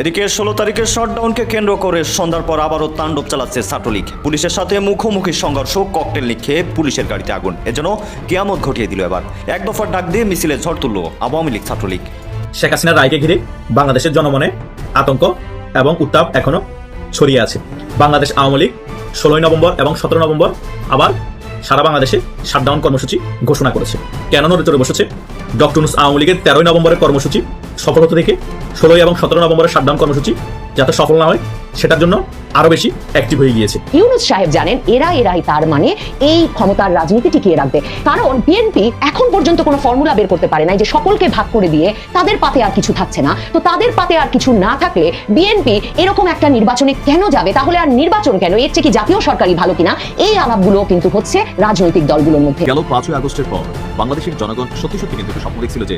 এদিকে ষোলো তারিখের শটডাউনকে কেন্দ্র করে সন্ধ্যার পর আবারও তাণ্ডব চালাচ্ছে ছাত্রলীগ। পুলিশের সাথে মুখোমুখি সংঘর্ষ ককটেল নিক্ষেপ, পুলিশের গাড়িতে আগুন। এজন্য কেয়ামত ঘটিয়ে দিল এবার। এক দফার ডাক দিয়ে মিছিলে ঝড় তুলল আওয়ামী লীগ ছাত্রলীগ। শেখ হাসিনার রায়কে ঘিরে বাংলাদেশের জনমনে আতঙ্ক এবং উত্তাপ এখনও ছড়িয়ে আছে। বাংলাদেশ আওয়ামী লীগ ষোলোই নভেম্বর এবং সতেরো নভেম্বর আবার সারা বাংলাদেশে শাটডাউন কর্মসূচি ঘোষণা করেছে। কেন নড়ে চড়ে বসেছে? ডক্টর আওয়ামী লীগের তেরোই নভেম্বরের কর্মসূচি সফল হতে দেখে ষোলোই এবং সতেরো নভেম্বরের শাটডাউন কর্মসূচি যাতে সফল না হয় সেটার জন্য আরও বেশি অ্যাক্টিভ হয়ে গিয়েছে। ইউনুস সাহেব জানেন এরা এরাই তার মানে এই ক্ষমতার রাজনীতি টিকিয়ে রাখবে। কারণ বিএনপি এখন পর্যন্ত কোনো ফর্মুলা বের করতে পারে নাই যে সকলকে ভাগ করে দিয়ে তাদের পাতে আর কিছু থাকছে না। তো তাদের পাতে আর কিছু না থাকলে বিএনপি এরকম একটা নির্বাচনে কেন যাবে? তাহলে আর নির্বাচন কেন? এর চেয়ে কি জাতীয় সরকারই ভালো কিনা? এই আলাপগুলো কিন্তু হচ্ছে রাজনৈতিক দলগুলোর মধ্যে। গেল পাঁচই আগস্টের পর বাংলাদেশের জনগণ সত্যি সত্যি কিন্তু স্বপ্ন দেখছিল যে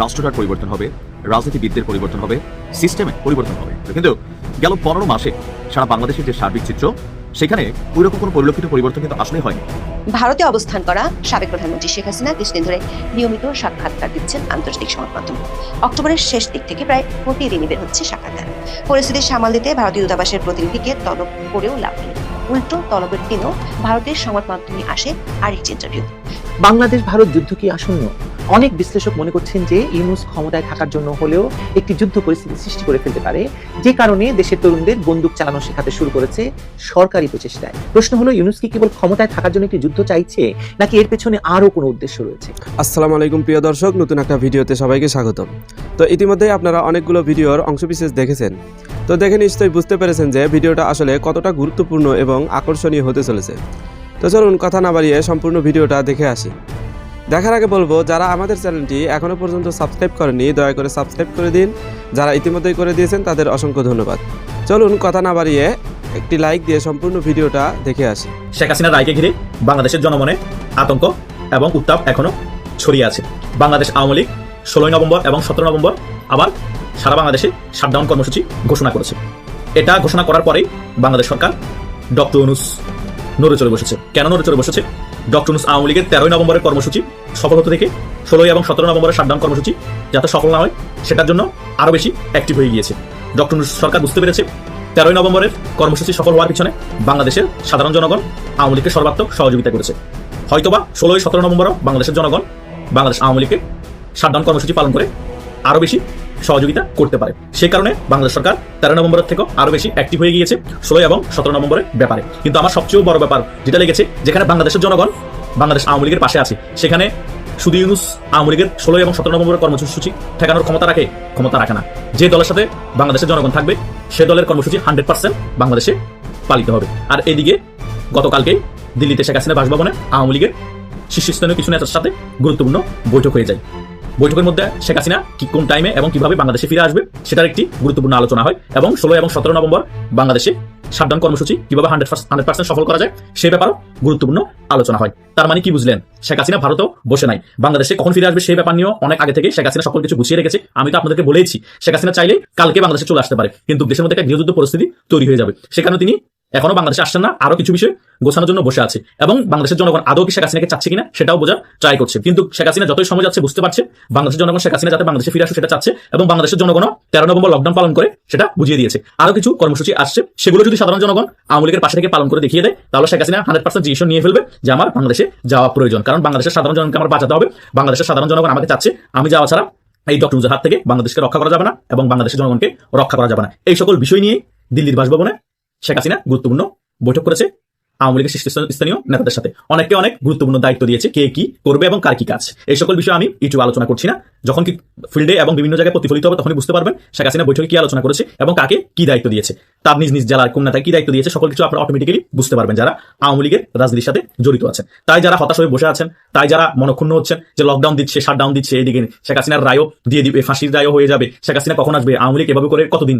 রাষ্ট্রটার পরিবর্তন হবে রাজনীতিবিদদের পরিবর্তন হবে সিস্টেমে পরিবর্তন হবে। কিন্তু গেল পনেরো মাসে সারা বাংলাদেশের যে সার্বিক চিত্র সেখানে ওই রকম কোনো পরিলক্ষিত পরিবর্তন কিন্তু আসলে হয়নি। ভারতে অবস্থান করা সাবেক প্রধানমন্ত্রী শেখ হাসিনা কিছুদিন ধরে নিয়মিত সাক্ষাৎকার দিচ্ছেন আন্তর্জাতিক সংবাদ মাধ্যম অক্টোবরের শেষ দিক থেকে প্রায় প্রতিদিনই বের হচ্ছে সাক্ষাৎকার। পরিস্থিতি সামাল দিতে ভারতীয় দূতাবাসের প্রতিনিধিকে তলব করেও লাভ নেই। উল্টো তলবের দিনও ভারতের সংবাদ মাধ্যমে আসে আরেকটি ইন্টারভিউ বাংলাদেশ ভারত যুদ্ধ কি আসন্ন? অনেক বিশ্লেষক মনে করছেন যে ইউনুস ক্ষমতায় থাকার জন্য হলেও একটি যুদ্ধ পরিস্থিতি সৃষ্টি করে ফেলতে পারে, যে কারণে দেশের তরুণদের বন্দুক চালানো শেখাতে শুরু করেছে সরকারি প্রচেষ্টায়। প্রশ্ন হলো, ইউনুস কি কেবল ক্ষমতায় থাকার জন্য একটি যুদ্ধ চাইছে, নাকি এর পেছনে আরও কোনো উদ্দেশ্য রয়েছে? আসসালামু আলাইকুম, প্রিয় দর্শক, নতুন একটা ভিডিওতে সবাইকে স্বাগতম। তো ইতিমধ্যেই আপনারা অনেকগুলো ভিডিওর অংশবিশেষ দেখেছেন। তো দেখে নিশ্চয়ই বুঝতে পেরেছেন যে ভিডিওটা আসলে কতটা গুরুত্বপূর্ণ এবং আকর্ষণীয় হতে চলেছে। তো চলুন, কথা না বাড়িয়ে সম্পূর্ণ ভিডিওটা দেখে আসি। দেখার আগে বলব, যারা আমাদের চ্যানেলটি এখনও পর্যন্ত সাবস্ক্রাইব করেনি দয়া করে সাবস্ক্রাইব করে দিন। যারা ইতিমধ্যেই করে দিয়েছেন, তাদের অসংখ্য ধন্যবাদ। চলুন, কথা না বাড়িয়ে একটি লাইক দিয়ে সম্পূর্ণ ভিডিওটা দেখে আসি। শেখ হাসিনা রায়কে ঘিরে বাংলাদেশের জনমনে আতঙ্ক এবং উত্তাপ এখনও ছড়িয়ে আছে। বাংলাদেশ আওয়ামী লীগ ষোলোই নভেম্বর এবং সতেরো নভেম্বর আবার সারা বাংলাদেশে শাটডাউন কর্মসূচি ঘোষণা করেছে। এটা ঘোষণা করার পরেই বাংলাদেশ সরকার ডক্টর ইউনুস নড়ে চড়ে বসেছে। কেন নড়ে চড়ে বসেছে? ডক্টর আওয়ামী লীগের তেরোই নভেম্বরের কর্মসূচি সফল হতে দেখে ষোলোই এবং সতেরো নভেম্বরের শাটডাউন কর্মসূচি যাতে সফল না হয়, সেটার জন্য আরও বেশি অ্যাক্টিভ হয়ে গিয়েছে। ডক্টর ইউনুস সরকার বুঝতে পেরেছে, তেরোই নভেম্বরের কর্মসূচি সফল হওয়ার পিছনে বাংলাদেশের সাধারণ জনগণ আওয়ামী লীগকে সর্বাত্মক সহযোগিতা করেছে। হয়তোবা ষোলোই সতেরো নভেম্বরও বাংলাদেশের জনগণ বাংলাদেশ আওয়ামী লীগকে শাটডাউন কর্মসূচি পালন করে আরও বেশি সহযোগিতা করতে পারে। সে কারণে বাংলাদেশ সরকার তেরো নভেম্বরের থেকেও আরও বেশি অ্যাক্টিভ হয়ে গিয়েছে, ষোলো এবং সতেরো নভেম্বরের ব্যাপারে। কিন্তু আমার সবচেয়ে বড় ব্যাপার যেটা লেগেছে, যেখানে বাংলাদেশের জনগণ, বাংলাদেশ আওয়ামী লীগের পাশে আছে, সেখানে শুধু ইউনুস আওয়ামী লীগের ষোলো এবং সতেরো নভেম্বরের কর্মসূচি ঠেকানোর ক্ষমতা রাখে ক্ষমতা রাখে না। যে দলের সাথে বাংলাদেশের জনগণ থাকবে, সে দলের কর্মসূচি হান্ড্রেড পার্সেন্ট বাংলাদেশে পালিত হবে। আর এদিকে গতকালকে দিল্লিতে শেখ হাসিনা বাসভবনে আওয়ামী লীগের শীর্ষস্থানীয় কিছু নেতার সাথে গুরুত্বপূর্ণ বৈঠক হয়ে যায়। বৈঠকের মধ্যে শেখ হাসিনা কি কোন টাইমে এবং কীভাবে বাংলাদেশে ফিরে আসবে সেটার একটি গুরুত্বপূর্ণ আলোচনা হয় এবং ষোলো এবং সতেরো নভেম্বর বাংলাদেশে শাটডাউন কর্মসূচি কীভাবে হান্ড্রেড হান্ড্রেড পার্সেন্ট সফল করা যায় সে ব্যাপারও গুরুত্বপূর্ণ আলোচনা হয়। তার মানে কি বুঝলেন? শেখ হাসিনা ভারতও বসে নাই। বাংলাদেশে কখন ফিরে আসবে সেই ব্যাপার নিয়েও অনেক আগে থেকে শেখ হাসিনা সকল কিছু গুছিয়ে রেখেছে। আমি তো আপনাদেরকে বলেইছি, শেখ হাসিনা চাইলে কালকে বাংলাদেশে চলে আসতে পারে। কিন্তু দেশের মধ্যে একটা গৃহযুদ্ধ পরিস্থিতি তৈরি হয়ে যাবে। সেখানে তিনি এখনও বাংলাদেশে আসছেন না, আরও কিছু বিষয় গোছানোর জন্য বসে আছে। এবং বাংলাদেশের জনগণ আদৌ কি শেখ হাসিনাকে চাচ্ছে কিনা সেটাও বোঝার ট্রাই করছে। কিন্তু শেখ হাসিনা যতই সময় যাচ্ছে বুঝতে পারছে, বাংলাদেশের জনগণ শেখ হাসিনা যাতে বাংলাদেশে ফিরে আসে সেটা চাচ্ছে এবং বাংলাদেশের জনগণও তেরো নভেম্বর লকডাউন পালন করে সেটা বুঝিয়ে দিয়েছে। আরও কিছু কর্মসূচি আসছে, সেগুলো যদি সাধারণ জনগণ আওয়ামী লীগের পাশে থেকে পালন করে দেখিয়ে দেয়, তাহলে Sheikh Hasina hundred percent decision নিয়ে ফেলবে যে আমার বাংলাদেশে যাওয়া প্রয়োজন। কারণ বাংলাদেশের সাধারণ জনগণকে আমার বাঁচাতে হবে, বাংলাদেশের সাধারণ জনগণ আমাকে চাচ্ছে, আমি যাওয়া ছাড়া এই ডক্টর হাত থেকে বাংলাদেশকে রক্ষা করা যাবে না এবং বাংলাদেশের জনগণকে রক্ষা করা যাবে না। এই সকল বিষয় নিয়ে দিল্লির বাসভবনে শেখ হাসিনা গুরুত্বপূর্ণ বৈঠক করেছে আওয়ামী লীগের শীর্ষস্থানীয় নেতাদের সাথে। অনেককে অনেক গুরুত্বপূর্ণ দায়িত্ব দিয়েছে কে কি করবে এবং কার কি কাজ। এই সকল বিষয়ে আমি ইউটিউবে আলোচনা করছি না। যখন কি ফিল্ডে এবং বিভিন্ন জায়গায় প্রতিফলিত হবে তখনই বুঝতে পারবেন শেখ হাসিনা বৈঠকে কি আলোচনা করেছে এবং কাকে কি দায়িত্ব দিয়েছে। তার নিজ নিজ জেলার কোন নেতায় কি দায়িত্ব দিয়েছে সকল কিছু আপনারা অটোমেটিক্যালি বুঝতে পারবেন যারা আওয়ামী লীগের রাজনীতির সাথে জড়িত আছেন। তাই যারা হতাশ হয়ে বসে আছেন, তাই যারা মনক্ষুণ্ণ হচ্ছেন যে লকডাউন দিচ্ছে শাটডাউন দিচ্ছে এদিকে শেখ হাসিনার রায়ও দিয়ে দিবে, ফাঁসির রায়ও হয়ে যাবে। শেখ হাসিনা কখন আসবে, আওয়ামী লীগ এভাবে করে কতদিন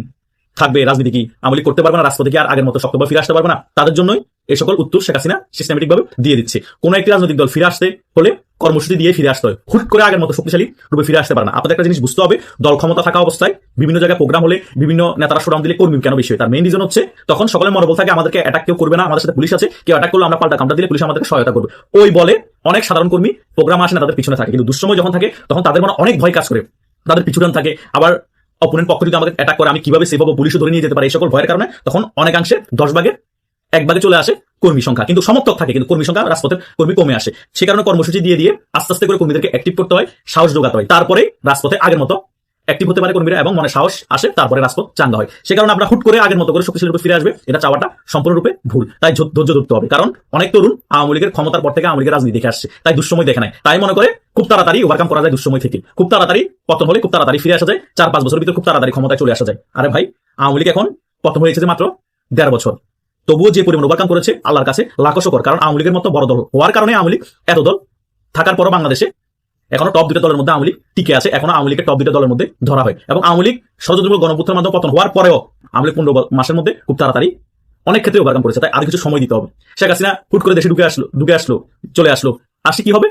থাকবে রাজনীতি কি আমলি করতে পারবে না, রাজপথে কি আর আগের মতো শক্তভাবে ফিরে আসতে পারবে না? তাদের জন্যই এই সকল উত্তর শেখ হাসিনা সিস্টেমেটিক ভাবে দিয়ে দিচ্ছে। কোন একটি রাজনৈতিক দল ফিরে আসতে হলে কর্মসূচি দিয়ে ফিরে আসতে হয়। হুট করে আগের মতো শক্তিশালী রূপে ফিরে আসতে পারে না। আপনাদের একটা জিনিস বুঝতে হবে, দল ক্ষমতা থাকা অবস্থায় বিভিন্ন জায়গায় প্রোগ্রাম হলে বিভিন্ন নেতারা শোডাউন দিলে কর্মী কেন বেশি হয়? তার মেইন রিজন হচ্ছে, তখন সকলের মনোবল থাকে, আমাদেরকে অ্যাটাক কেউ করবে না, আমাদের সাথে পুলিশ আছে, কেউ অ্যাটাক করলে আমরা পাল্টা কামটা দিলে পুলিশ আমাদেরকে সহায়তা করবে। ওই বলে অনেক সাধারণ কর্মী প্রোগ্রাম আসে না, তাদের পিছনে থাকে। কিন্তু দুঃসময় যখন থাকে, তখন তাদের মনে অনেক ভয় কাজ করে। তাদের পিছুটান থাকে। আবার অপোনেন্ট পক্ষ যদি আমাকে অ্যাটাক করে, আমি কীভাবে সেভ হব, পুলিশও ধরে নিয়ে যেতে পারে, এই সকল ভয়ের কারণে, তখন অনেকাংশে দশ ভাগের এক ভাগে চলে আসে কর্মী সংখ্যা। কিন্তু সমর্থক থাকে, কিন্তু কর্মী সংখ্যা রাজপথের কর্মী কমে আসে। সে কারণে কর্মসূচি দিয়ে দিয়ে আস্তে আস্তে করে কর্মীদেরকে অ্যাক্টিভ করতে হয়, সাহস যোগাতে হয়। তারপরে রাজপথে আগের মতো অ্যাক্টিভ হতে পারে কর্মীরা এবং মনে সাহস আসে, তারপরে রাজপথ চাঙ্গা হয়। সে কারণে আপনার হুট করে আগের মতো করে শক্তিশালী ফিরে আসবে, এটা চাওয়াটা সম্পূর্ণরূপে ভুল। তাই ধৈর্য ধরতে হবে। কারণ অনেক তরুণ আওয়ামী লীগের ক্ষমতার পর থেকে আওয়ামী লীগের রাজনীতি দেখে আসছে। তাই দুঃসময় দেখে নাই তাই মনে করে খুব তাড়াতাড়ি ওভারকাম করা যায় দুঃসময় থেকে। খুব তাড়াতাড়ি পতন হলে খুব তাড়াতাড়ি ফিরে আসা যায়, চার পাঁচ বছরের ভিতরে খুব তাড়াতাড়ি ক্ষমতায় চলে আসা যায়। আরে ভাই, আওয়ামী লীগ এখন পতন হয়েছে যে মাত্র দেড় বছর। তবুও যে পরিমাণ ওভারকাম করেছে আল্লাহর কাছে লাখো শকর, কারণ আওয়ামী লীগের মতো বড় দল হওয়ার কারণে আওয়ামী লীগ এত দল থাকার পরও বাংলাদেশে এখনও টপ দুটো দলের মধ্যে আওয়ামী লীগ টিকে আছে, এখনও আওয়ামী লীগের টপ দুটো দলের মধ্যে ধরা হয়। এবং আওয়ামী লীগ ষড়যন্ত্র গণপুত্রের মাধ্যমে পতন হওয়ার পরেও আওয়ামী লীগ পনেরো মাসের মধ্যে খুব তাড়াতাড়ি অনেক ক্ষেত্রে ওভারকাম করেছে, তাই আর কিছু সময় দিতে হবে। শেখ হাসিনা হুট করে দেশে ঢুকে আসলো ঢুকে আসলো, চলে আসলো। আসি কি হবে?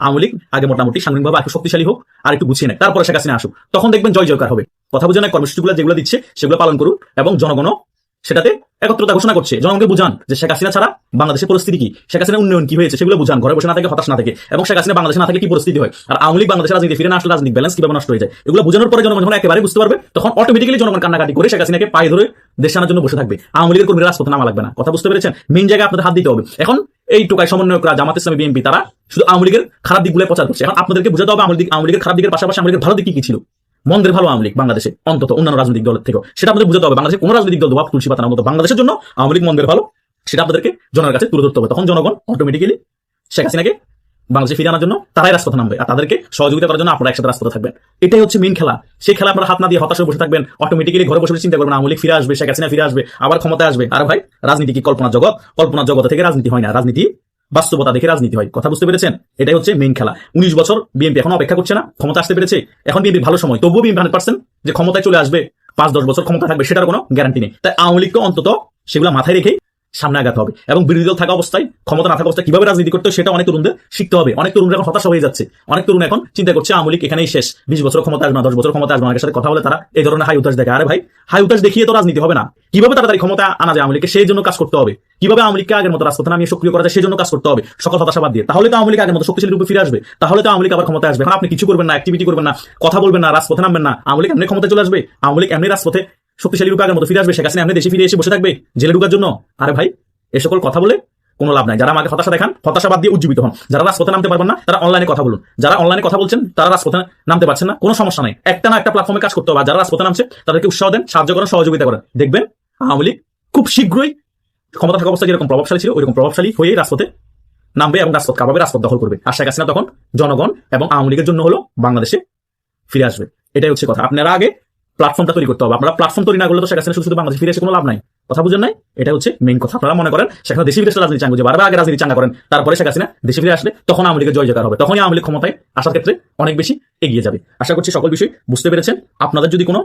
আওয়ামী লীগ আগে মোটামুটি সাংবিধানিকভাবে একটু শক্তিশালী হোক আর একটু গুছিয়ে নেয় তারপরে শেখ হাসিনা আসুক। তখন দেখবেন জয় জয়কার হবে। কথা বুঝে না কর্মসূচিগুলো যেগুলো দিচ্ছে, সেগুলো পালন করুন এবং জনগণও সেটাতে একত্রতা ঘোষণা করছে। জনগণকে বুঝান যে শেখ হাসিনা ছাড়া বাংলাদেশের পরিস্থিতি কি? শেখ হাসিনার উন্নয়ন কি হয়েছে সেগুলো বুঝান। ঘরে বসে না থেকে, হতাশ না থেকে। এবং শেখ হাসিনা বাংলাদেশে না থেকে কি পরিস্থিতি হয়? আর আওয়ামী লীগ বাংলাদেশের রাজনীতি ফিরে না আসলে রাজনীতি ব্যালেন্স কীভাবে নষ্ট হয়ে যায়? এগুলো বোঝানোর পরে জনগণ যখন একেবারে বুঝতে পারবে, তখন অটোমেটিক্যালি জনগণ কান্নাকাটি করে শেখ হাসিনাকে পায়ে ধরে দেশ আনার জন্য বসে থাকবে। আওয়ামী লীগের কর্মীরা রাজপথে নামা লাগবে না। কথা বুঝতে পেরেছেন? মেন জায়গায় আপনাদের হাত দিতে হবে। এখন এই টোকাই সমন্বয়করা জামাত ইসলামী বিএনপি, তারা শুধু আওয়ামী লীগের খারাপ দিকগুলো প্রচার করছে। এখন আপনাদেরকে বুঝাতে হবে আওয়ামী লীগ, আওয়ামী লীগের খারাপ দিকের পাশাপাশি আওয়ামী লীগের ভালো দিক কি ছিল? মন্দের ভালো আওয়ামী লীগ বাংলাদেশে, অন্তত অন্যান্য রাজনৈতিক দলের থেকেও। সেটা আমাদের বুঝতে হবে। বাংলাদেশে কোন রাজনৈতিক দল দোয়া তুলসী পাতার মতো বাংলাদেশের জন্য আওয়ামী লীগ মন্দের ভালো, সেটা আপনাদেরকে জনের কাছে তুলে ধরতে হবে। তখন জনগণ অটোমেটিক্যালি শেখ হাসিনাকে বাংলাদেশে ফিরে আনার জন্য তারাই রাজপথে নামবে আর তাদেরকে সহযোগিতা করার জন্য আপনারা একসাথে রাজপথে থাকবেন। এটাই হচ্ছে মেন খেলা। সেই খেলা আপনারা হাত না দিয়ে হতাশে বসে থাকবেন। অটোমেটিক্যালি ঘরে বসে চিন্তা করবেন, আওয়ামী লীগ ফিরে আসবে, শেখ হাসিনা ফিরে আসবে, আবার ক্ষমতায় আসবে। আর ভাই, রাজনীতি কি কল্পনা জগৎ? কল্পনা জগৎ থেকে রাজনীতি হয় না। রাজনীতি বাস্তবতা দেখে রাজনীতি হয়। কথা বুঝতে পেরেছেন? এটাই হচ্ছে মেইন খেলা। উনিশ বছর বিএনপি এখন অপেক্ষা করছে না, ক্ষমতা আসতে পেরেছে। এখন বিএনপি ভালো সময়। তবুও বিএনপি হান্ড্রেড পার্সেন্ট যে ক্ষমতায় চলে আসবে, পাঁচ দশ বছর ক্ষমতা থাকবে, সেটার কোনো গ্যারান্টি নেই। তাই আওয়ামী লীগকে অন্তত সেগুলো মাথায় রেখেই সামনে আগাতে হবে। এবং বিরোধী দল থাকা অবস্থায়, ক্ষমতা না থাকা অবস্থায় কীভাবে রাজনীতি করতে সেটা অনেক তরুণদের শিখতে হবে। অনেক তরুণ এখন হতাশা হয়ে যাচ্ছে। অনেক তরুণ এখন চিন্তা করছে, আওয়ামী লীগ এখানেই শেষ। বিশ বছর ক্ষমতা আসবে না, দশ বছর ক্ষমতা আসবে না। সাথে কথা বলে তারা এই ধরনের হাই উতাস দেখে। আরে ভাই, হাই উতাস দেখিয়ে তো রাজনীতি হবে না। কীভাবে তাড়াতাড়ি ক্ষমতা আনা যায় আওয়ামী লীগকে? সেই জন্য কাজ করতে হবে। কীভাবে আওয়ামী লীগকে আগের মতো রাজপথে নামিয়ে সক্রিয় করা যায়, সেই জন্য কাজ করতে হবে। সকল হতাশাবাদ দিয়ে। তাহলে তো আওয়ামী লীগ আগের মতো শক্তিশালী রূপে ফিরে আসবে। তাহলে তো আওয়ামী লীগ আবার ক্ষমতা আসবে। এখন আপনি কিছু করবেন না অ্যাক্টিভিটি করবেন না, কথা বলবেন না, রাজপথে নামবেন না। আমলিক এমনি ক্ষমতা চলে আসবে। আওয়ামী লীগ এমনি রাজপথে শক্তিশালী রূপে আগের মতো ফিরে আসবে, শেখ হাসিনা দেশে ফিরে এসে বসে থাকবে জেলে ঢুকার জন্য? আরে ভাই, এ সকল কথা বলে কোনো লাভ নাই। যারা আমাকে হতাশা দেখান হতাশাবাদ দিয়ে উজ্জীবিত হন। যারা রাজপথে নামতে পারবেন না, তারা অনলাইনে কথা বলুন। যারা অনলাইনে কথা বলছেন, তারা রাজপথে নামতে পারছেন না। কোনো সমস্যা নাই। একটা না একটা প্ল্যাটফর্মে কাজ করতে হবে। যারা রাজপথে নামছে, তাদেরকে উৎসাহ দেন, সাহায্য করেন, সহযোগিতা করেন। দেখবেন, আওয়ামী লীগ খুব শীঘ্রই ক্ষমতা থাকা অবস্থায় যেরকম প্রভাবশালী ছিল, ওইরকম প্রভাবশালী হয়েই রাজপথে নামবে এবং রাজপথ কাঁপাবে, রাজপথ দখল করবে। আর শেখ হাসিনা তখন জনগণ এবং আওয়ামী লীগের জন্য হলো বাংলাদেশে ফিরে আসবে। এটাই হচ্ছে কথা। আপনারা আগে প্ল্যাটফর্মটা তৈরি করতে হবে। আপনারা প্ল্যাটফর্ম তৈরি না করলে তো শেখ হাসিনা শুধু শুধু বাংলাদেশে ফিরে এসে কোনো লাভ নাই। কথা বুঝেন নাই? এটা হচ্ছে মেইন কথা। আপনারা মনে করেন সেখানে দেশি বিদেশে রাজনীতি চাঙ্গু যে বারবার আগে রাজনীতি চাঙ্গা করেন, তারপরে শেখ হাসিনা দেশে ফিরে আসলে তখন আওয়ামী লীগের জয় জয়কার হবে। তখনই আওয়ামী লীগ ক্ষমতায় আসার ক্ষেত্রে অনেক বেশি এগিয়ে যাবে। আশা করছি সকল বিষয় বুঝতে পেরেছেন। আপনাদের যদি কোনো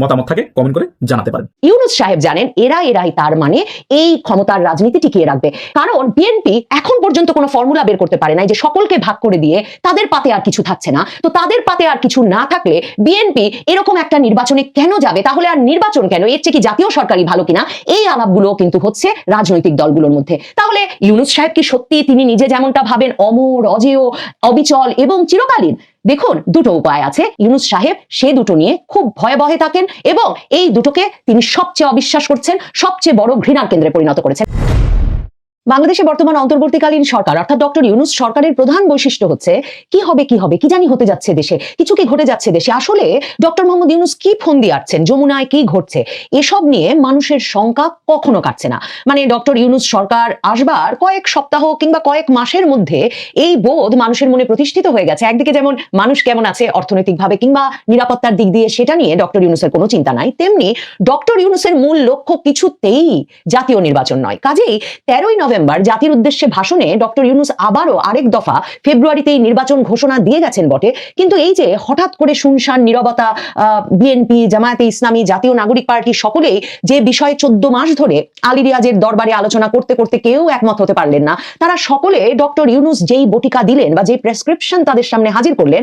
মতামত থাকে কমেন্ট করে জানাতে পারেন। ইউনুস সাহেব জানেন, এরা এরাই তার মানে এই ক্ষমতার রাজনীতি টিকিয়ে রাখবে। কারণ বিএনপি এখন পর্যন্ত কোনো ফর্মুলা বের করতে পারে নাই যে সকলকে ভাগ করে দিয়ে তাদের পাতে আর কিছু থাকছে না। তো তাদের পাতে আর কিছু না থাকলে বিএনপি এরকম একটা নির্বাচনে কেন যাবে? তাহলে আর নির্বাচন কেন? এর চেয়ে কি জাতীয় সরকারই ভালো কিনা? এই আলাপগুলো কিন্তু হচ্ছে রাজনৈতিক দলগুলোর মধ্যে। তাহলে ইউনুস সাহেব কি সত্যি তিনি নিজে যেমনটা ভাবেন, অমর, অজেয়, অবিচল এবং চিরকালীন দেখুন, দুটো উপায় আছে। ইউনুস সাহেব সে দুটো নিয়ে খুব ভয়াবহে থাকেন এবং এই দুটোকে তিনি সবচেয়ে অবিশ্বাস করছেন, সবচেয়ে বড় ঘৃণার কেন্দ্রে পরিণত করেছেন। বাংলাদেশে বর্তমান অন্তর্বর্তীকালীন সরকার, অর্থাৎ ডক্টর ইউনুস সরকারের প্রধান বৈশিষ্ট্য হচ্ছে, কি হবে কি হবে, কি জানি হতে যাচ্ছে দেশে, কিছু কি ঘটে যাচ্ছে দেশে। আসলে ডক্টর মোহাম্মদ ইউনুস কি ফোন দিয়ে আসছেন, যমুনায় কি ঘটছে, এসব নিয়ে মানুষের শঙ্কা কখনো কাটছে না। মানে ডক্টর ইউনুস সরকার আসবার কয়েক সপ্তাহ কিংবা কয়েক মাসের মধ্যে এই বোধ মানুষের মনে প্রতিষ্ঠিত হয়ে গেছে। একদিকে যেমন মানুষ কেমন আছে অর্থনৈতিকভাবে কিংবা নিরাপত্তার দিক দিয়ে, সেটা নিয়ে ডক্টর ইউনুসের কোনো চিন্তা নাই। তেমনি ডক্টর ইউনুসের মূল লক্ষ্য কিছুতেই জাতীয় নির্বাচন নয়। কাজেই তেরোই নভেম্বর জাতির উদ্দেশ্যে ভাষণে ডক্টর ইউনুস আবারও আরেক দফা ফেব্রুয়ারিতেই নির্বাচন ঘোষণা দিয়ে গেছেন বটে। কিন্তু এই যে হঠাৎ করে শুনশান, নিরবতা বিএনপি জামায়াতে ইসলামী, জাতীয় নাগরিক পার্টি সকলেই যে বিষয়ে চোদ্দ মাস ধরে আলী রিয়াজের দরবারে আলোচনা করতে করতে কেউ একমত হতে পারলেন না, তারা সকলে ডক্টর ইউনুস যেই বটিকা দিলেন বা যেই প্রেসক্রিপশন তাদের সামনে হাজির করলেন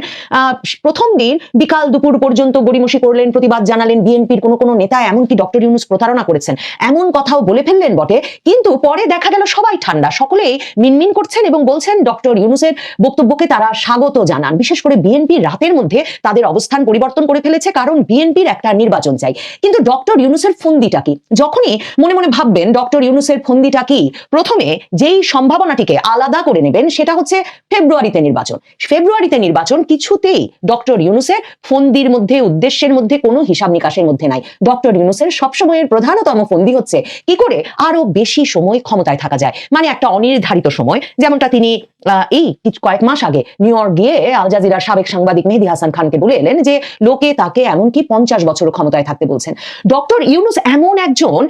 প্রথম দিন বিকাল দুপুর পর্যন্ত গড়িমসি করলেন, প্রতিবাদ জানালেন বিএনপির কোনো কোনো নেতা, এমনকি ডক্টর ইউনুস প্রতারণা করেছেন, এমন কথাও বলে ফেললেন বটে। কিন্তু পরে দেখা গেল সব সবাই ঠান্ডা। সকলেই মিনমিন করছেন এবং বলছেন ডক্টর ইউনুসের বক্তব্যকে তারা স্বাগত জানান। বিশেষ করে বিএনপি রাতের মধ্যে তাদের অবস্থান পরিবর্তন করে ফেলেছে, কারণ বিএনপির একটা নির্বাচন চাই। কিন্তু ডক্টর ইউনুসের ফন্দিটা কি? যখনই মনে মনে ভাববেন ডক্টর ইউনুসের ফন্দিটা কি, প্রথমে যেই সম্ভাবনাটিকে আলাদা করে নেবেন সেটা হচ্ছে ফেব্রুয়ারিতে নির্বাচন। ফেব্রুয়ারিতে নির্বাচন কিছুতেই ডক্টর ইউনুসের ফন্দির মধ্যে, উদ্দেশ্যের মধ্যে কোনো হিসাব নিকাশের মধ্যে নাই। ডক্টর ইউনুসের সবসময়ের প্রধানতম ফন্দি হচ্ছে কি করে আরও বেশি সময় ক্ষমতায় থাকা যায়। মানে একটা অনির্ধারিত সময়। যেমনটা তিনি এই কিছু কয়েক মাস আগে নিউ ইয়র্ক গিয়ে আল জাজিরার সাবেক সাংবাদিক মেহেদি হাসান খানকে বলে এলেন যে, লোকে তাকে এমনকি পঞ্চাশ বছর ক্ষমতায় থাকতে বলছেন। ডক্টর ইউনুস এমন একজন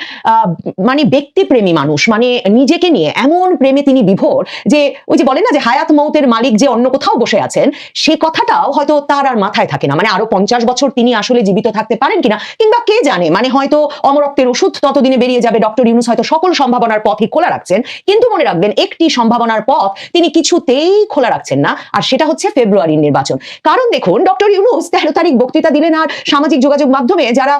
মানে ব্যক্তিপ্রেমী মানুষ মানে নিজেকে নিয়ে এমন প্রেমে তিনি বিভোর যে, ওই যে বলে না যে, হায়াত মৌতের মালিক যে অন্য কোথাও বসে আছেন, সে কথাটাও হয়তো তার আর মাথায় থাকে না। মানে আরও পঞ্চাশ বছর তিনি আসলে জীবিত থাকতে পারেন কিনা, কিংবা কে জানে? মানে হয়তো অমরত্বের ওষুধ ততদিনে বেরিয়ে যাবে। ডক্টর ইউনুস হয়তো সকল সম্ভাবনার পথই খোলা রাখছেন। কিন্তু মনে রাখবেন, একটি সম্ভাবনার পথ তিনি কিছুতেই খোলা রাখছেন না, আর সেটা হচ্ছে ফেব্রুয়ারির নির্বাচন। কারণ দেখুন, ডক্টর ইউনুস তেরো তারিখ বক্তৃতা দিলেন, আর সামাজিক যোগাযোগ মাধ্যমে যারা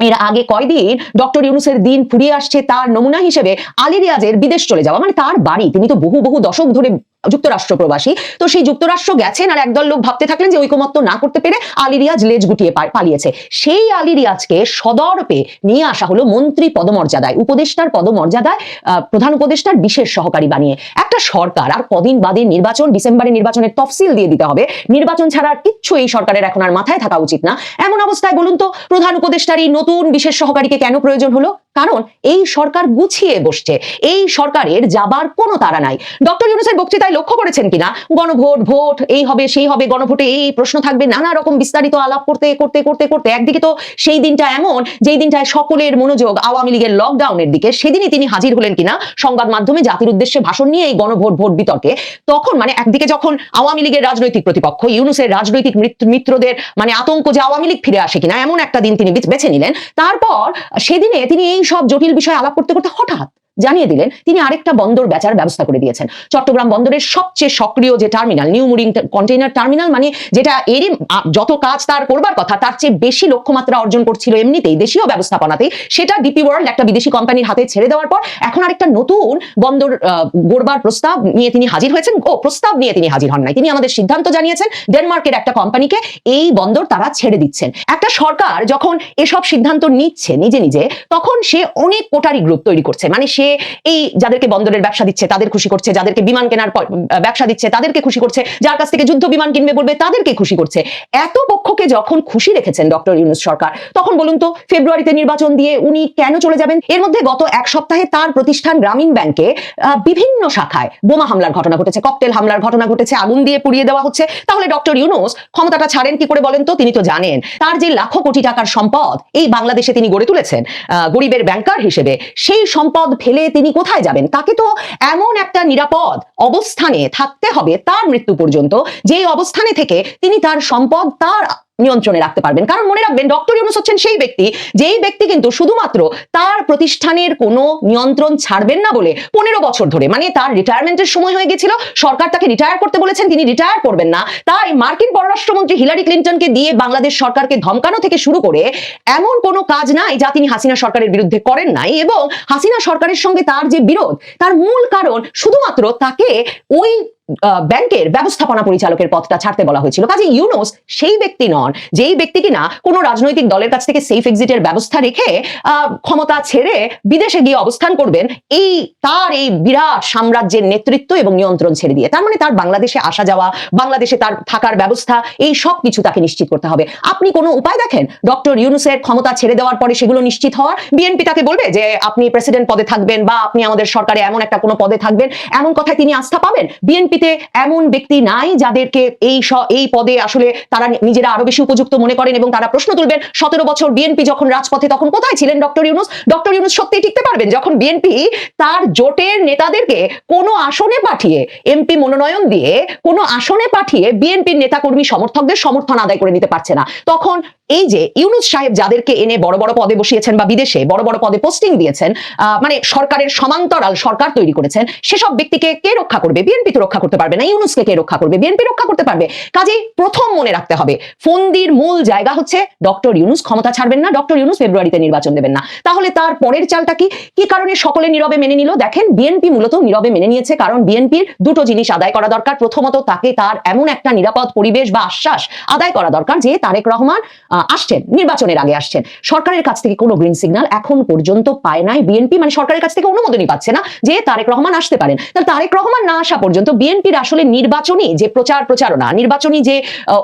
এর আগে কয়দিন ডক্টর ইউনুসের দিন ফুরিয়ে আসছে, তার নমুনা হিসেবে আলী রিয়াজের বিদেশ চলে যাওয়া মানে তার বাড়ি, তিনি তো বহু বহু দশক ধরে যুক্তরাষ্ট্র প্রবাসী। তো সেই যুক্তরাষ্ট্র গেছেন আর একদল লোক ভাবতে থাকলেন যে ঐকমত্য না করতে পেরে আলী রিয়াজ লেজ গুটিয়ে পালিয়েছে। সেই আলী রিয়াজকে সদর্পে নিয়ে আসা হলো মন্ত্রী পদমর্যাদায়, উপদেষ্টার পদমর্যাদায় প্রধান উপদেষ্টার বিশেষ সহকারী বানিয়ে। একটা সরকার আর কদিন বাদে নির্বাচন, ডিসেম্বরে নির্বাচনের তফসিল দিয়ে দিতে হবে। নির্বাচন ছাড়া আর কিচ্ছু এই সরকারের এখন আর মাথায় থাকা উচিত না। এমন অবস্থায় বলুন তো, প্রধান উপদেষ্টার এই নতুন বিশেষ সহকারীকে কেন প্রয়োজন হলো? কারণ এই সরকার গুছিয়ে বসছে। এই সরকারের যাবার কোনো তারা নাই। ডক্টর ইউনুসের বক্তৃতায় লক্ষ্য করেছেন কিনা? গণভোট, ভোট, এই হবে, সেই হবে, গণভোটে এই প্রশ্ন থাকবে, নানা রকম বিস্তারিত আলাপ করতে করতে করতে করতে। একদিকে তো সেই দিনটা এমন, যেই দিনটায় সকলের মনোযোগ আওয়ামী লীগের লকডাউনের দিকে, সেদিনই তিনি হাজির হলেন কিনা? সংবাদ মাধ্যমে জাতির উদ্দেশ্যে ভাষণ নিয়ে এই গণভোট, ভোট বিতর্কে। তখন মানে একদিকে যখন আওয়ামী লীগের রাজনৈতিক প্রতিপক্ষ, ইউনুসের রাজনৈতিক মিত্র- মিত্রদের মানে আতঙ্ক যে আওয়ামী লীগ ফিরে আসে কিনা, এমন একটা দিন তিনি বেছে নিলেন। তারপর সেদিনে তিনি এই সব জটিল বিষয়ে আলাপ করতে করতে হঠাৎ জানিয়ে দিলেন, তিনি আরেকটা বন্দর বেচার ব্যবস্থা করে দিয়েছেন। চট্টগ্রাম বন্দরের সবচেয়ে সক্রিয় যে terminal, new mooring container terminal মানে যেটা এরই যত কাজ তার করবার কথা, তার চেয়ে বেশি লক্ষ্যমাত্রা অর্জন করছিল এমনিতেই, দেশীয় ব্যবস্থাপনাতেই। সেটা ডিপি ওয়ার্ল্ড একটা বিদেশি কোম্পানির হাতে ছেড়ে দেওয়ার পর, এখন আরেকটা নতুন বন্দর গড়বার প্রস্তাব নিয়ে তিনি হাজির হয়েছেন। ও, প্রস্তাব নিয়ে তিনি হাজির হন নাই। তিনি আমাদের সিদ্ধান্ত জানিয়েছেন, ডেনমার্কের একটা কোম্পানিকে এই বন্দর তারা ছেড়ে দিচ্ছেন। একটা সরকার যখন এসব সিদ্ধান্ত নিচ্ছে নিজে নিজে, তখন সে অনেক কোটারি গ্রুপ তৈরি করছে। মানে সে এই যাদেরকে বন্দরের ব্যবসা দিচ্ছে, তাদের খুশি করছে, যাদেরকে বিমান কেনার ব্যবসা দিচ্ছে, তাদেরকে খুশি করছে, যার কাছ থেকে যুদ্ধ বিমান কিনবে বলবে, তাদেরকে খুশি করছে। এত পক্ষকে যখন খুশি রেখেছেন ডক্টর ইউনুস সরকার, তখন বলুন তো, ফেব্রুয়ারিতে নির্বাচন দিয়ে উনি কেন চলে যাবেন? এর মধ্যে গত এক সপ্তাহে তার প্রতিষ্ঠান গ্রামীণ ব্যাংকে বিভিন্ন শাখায় বোমা হামলার ঘটনা ঘটেছে, ককটেল হামলার ঘটনা ঘটেছে, আগুন দিয়ে পুড়িয়ে দেওয়া হচ্ছে। তাহলে ডক্টর ইউনুস ক্ষমতাটা ছাড়েন কি করে বলেন তো? তিনি তো জানেন, তার যে লাখো কোটি টাকার সম্পদ, এই বাংলাদেশে তিনি গড়ে তুলেছেন গরিবের ব্যাংকার হিসেবে, সেই সম্পদ ফেলে তিনি কোথায় যাবেন? তাকে তো এমন একটা নিরাপদ অবস্থানে থাকতে হবে তার মৃত্যু পর্যন্ত। যে অবস্থানে থেকে তিনি তার সম্পদ, তার নিয়ন্ত্রণে রাখতে পারবেন। কারণ মনে রাখবেন ডক্টর ইউনুস হচ্ছেন সেই ব্যক্তি, যেই ব্যক্তি কিন্তু শুধুমাত্র তার প্রতিষ্ঠানের কোনো নিয়ন্ত্রণ ছাড়বেন না বলে পনেরো বছর ধরে মানে তার রিটায়ারমেন্টের সময় হয়ে গেছিল সরকার তাকে রিটায়ার করতে বলেছেন, তিনি রিটায়ার করবেন না। তাই মার্কিন পররাষ্ট্রমন্ত্রী হিলারি ক্লিন্টনকে দিয়ে বাংলাদেশ সরকারকে ধমকানো থেকে শুরু করে এমন কোনো কাজ নাই যা তিনি হাসিনা সরকারের বিরুদ্ধে করেন নাই এবং হাসিনা সরকারের সঙ্গে তার যে বিরোধ, তার মূল কারণ শুধুমাত্র তাকে ওই ব্যাংকের ব্যবস্থাপনা পরিচালকের পদটা ছাড়তে বলা হয়েছিল। কাজে ইউনুস সেই ব্যক্তি নন, যেই ব্যক্তি কিনা কোনো রাজনৈতিক দলের কাছ থেকে সেফ এক্সিটের ব্যবস্থা রেখে ক্ষমতা ছেড়ে বিদেশে গিয়ে অবস্থান করবেন, এই তার এই বিরাট সাম্রাজ্যের নেতৃত্ব এবং নিয়ন্ত্রণ ছেড়ে দিয়ে। তার মানে তার বাংলাদেশে আসা যাওয়া, বাংলাদেশে তার থাকার ব্যবস্থা, এই সব কিছু তাকে নিশ্চিত করতে হবে। আপনি কোনো উপায় দেখেন? ডক্টর ইউনুসের ক্ষমতা ছেড়ে দেওয়ার পরে সেগুলো নিশ্চিত হওয়ার? বিএনপি তাকে বলবে যে, আপনি প্রেসিডেন্ট পদে থাকবেন বা আপনি আমাদের সরকারে এমন একটা কোনো পদে থাকবেন, এমন কথায় তিনি আস্থা পাবেন? বিএনপিতে এমন ব্যক্তি নাই যাদেরকে এই এই পদে আসলে তারা নিজেরা আরও বেশি উপযুক্ত মনে করেন এবং তারা প্রশ্ন তুলবেন, সতেরো বছর বিএনপি যখন রাজপথে তখন কোথায় ছিলেন ডক্টর ইউনুস? ডক্টর ইউনুস সত্যি টিকতে পারবেন যখন বিএনপি তার জোটের নেতাদেরকে কোনো আসনে পাঠিয়ে এমপি মনোনয়ন দিয়ে কোনো আসনে পাঠিয়ে বিএনপির নেতাকর্মী সমর্থকদের সমর্থন আদায় করে নিতে পারছে না। তখন এই যে ইউনুস সাহেব যাদেরকে এনে বড় বড় পদে বসিয়েছেন বা বিদেশে বড় বড় পদে পোস্টিং দিয়েছেন মানে সরকারের সমান্তরাল সরকার তৈরি করেছেন, সেসব ব্যক্তিকে কে রক্ষা করবে? বিএনপি তো রক্ষা করতে পারবে না ইউনুসকে কে রক্ষা করবে, বিএনপি রক্ষা করতে পারবে। কাজেই প্রথম মনে রাখতে হবে, ফন্দির মূল জায়গা হচ্ছে ডক্টর ইউনুস, ক্ষমতা ছাড়বেন না, ডক্টর ইউনুস ফেব্রুয়ারিতে নির্বাচন দেবেন না। তাহলে তার পরের চালটা কি? কি কারণে সকলে নীরবে মেনে নিল? দেখেন, বিএনপি মূলত নীরবে মেনে নিয়েছে, কারণ বিএনপির দুটো জিনিস আদায় করা দরকার। প্রথমত, তাকে তার এমন একটা নিরাপদ পরিবেশ বা আশ্বাস আদায় করা দরকার যে তারেক রহমান আসছেন, নির্বাচনের আগে আসছেন। সরকারের কাছ থেকে কোনো গ্রিন সিগন্যাল এখন পর্যন্ত পায় নাই। বিএনপি মানে সরকারের কাছ থেকে অনুমোদনই পাচ্ছে না যে তারেক রহমান আসতে পারেন। তাহলে তারেক রহমান না আসা পর্যন্ত বিএনপির আসলে নির্বাচনী যে প্রচার প্রচারণা, নির্বাচনী যে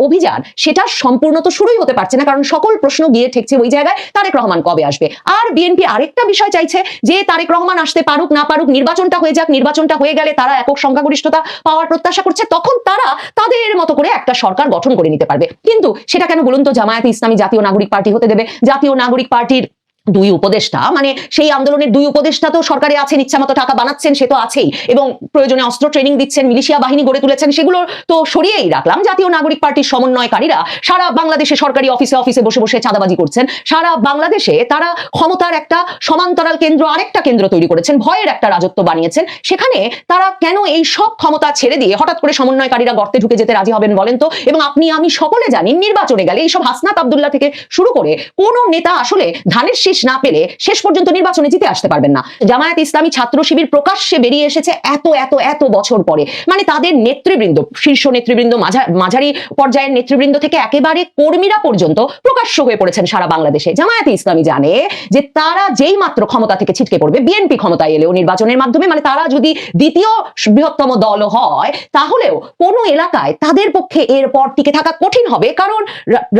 অভিযান, সেটা সম্পূর্ণ তো শুরুই হতে পারছে না। কারণ সকল প্রশ্ন গিয়ে ঠেকছে ওই জায়গায় তারেক রহমান কবে আসবে। আর বিএনপি আরেকটা বিষয় চাইছে যে, তারেক রহমান আসতে পারুক, না পারুক, নির্বাচনটা হয়ে যাক, নির্বাচনটা হয়ে গেলে তারা একক সংখ্যাগরিষ্ঠতা পাওয়ার প্রত্যাশা করছে, তখন তারা তাদের মতো করে একটা সরকার গঠন করে নিতে পারবে। কিন্তু সেটা কেন বলুন তো? জামায়াতে ইসলামী জাতীয় নাগরিক পার্টি হতে দেবে। জাতীয় নাগরিক পার্টির দুই উপদেষ্টা মানে সেই আন্দোলনের দুই উপদেষ্টা তো সরকারে আছেন ইচ্ছা মতো টাকা বানাচ্ছেন, সে তো আছেই। এবং প্রয়োজনে অস্ত্র ট্রেনিং দিচ্ছেন, মিলিশিয়া বাহিনী গড়ে তুলেছেন, সেগুলো তো সরিয়েই রাখলাম। জাতীয় নাগরিক পার্টির সমন্বয়কারীরা সারা বাংলাদেশে সরকারি অফিসে অফিসে বসে বসে চাঁদাবাজি করছেন। সারা বাংলাদেশে তারা ক্ষমতার একটা সমান্তরাল কেন্দ্র, আরেকটা কেন্দ্র তৈরি করেছেন, ভয়ের একটা রাজত্ব বানিয়েছেন। সেখানে তারা কেন এই সব ক্ষমতা ছেড়ে দিয়ে হঠাৎ করে সমন্বয়কারীরা গর্তে ঢুকে যেতে রাজি হবেন বলেন তো? এবং আপনি, আমি সকলে জানি, নির্বাচনে গেলে এইসব হাসনাত আবদুল্লাহ থেকে শুরু করে কোন নেতা আসলে ধানের শীষ না পেলে শেষ পর্যন্ত নির্বাচনে জিতে আসতে পারবেন না। জামায়াত ইসলামী ছাত্র শিবির প্রকাশ্যে বেরিয়ে এসেছে এত এত এত বছর পরে। মানে তাদের নেতৃবৃন্দ, শীর্ষ নেতৃবৃন্দ মাঝারি পর্যায়ের নেতৃবৃন্দ থেকে একেবারে কর্মীরা পর্যন্ত প্রকাশ্য হয়ে পড়েছেন সারা বাংলাদেশে। জামায়াত ইসলামী জানে যে তারা যেই মাত্র ক্ষমতা থেকে ছিটকে পড়বে, বিএনপি ক্ষমতায় এলেও নির্বাচনের মাধ্যমে মানে তারা যদি দ্বিতীয় বৃহত্তম দল হয়, তাহলেও কোন এলাকায় তাদের পক্ষে এরপর টিকে থাকা কঠিন হবে। কারণ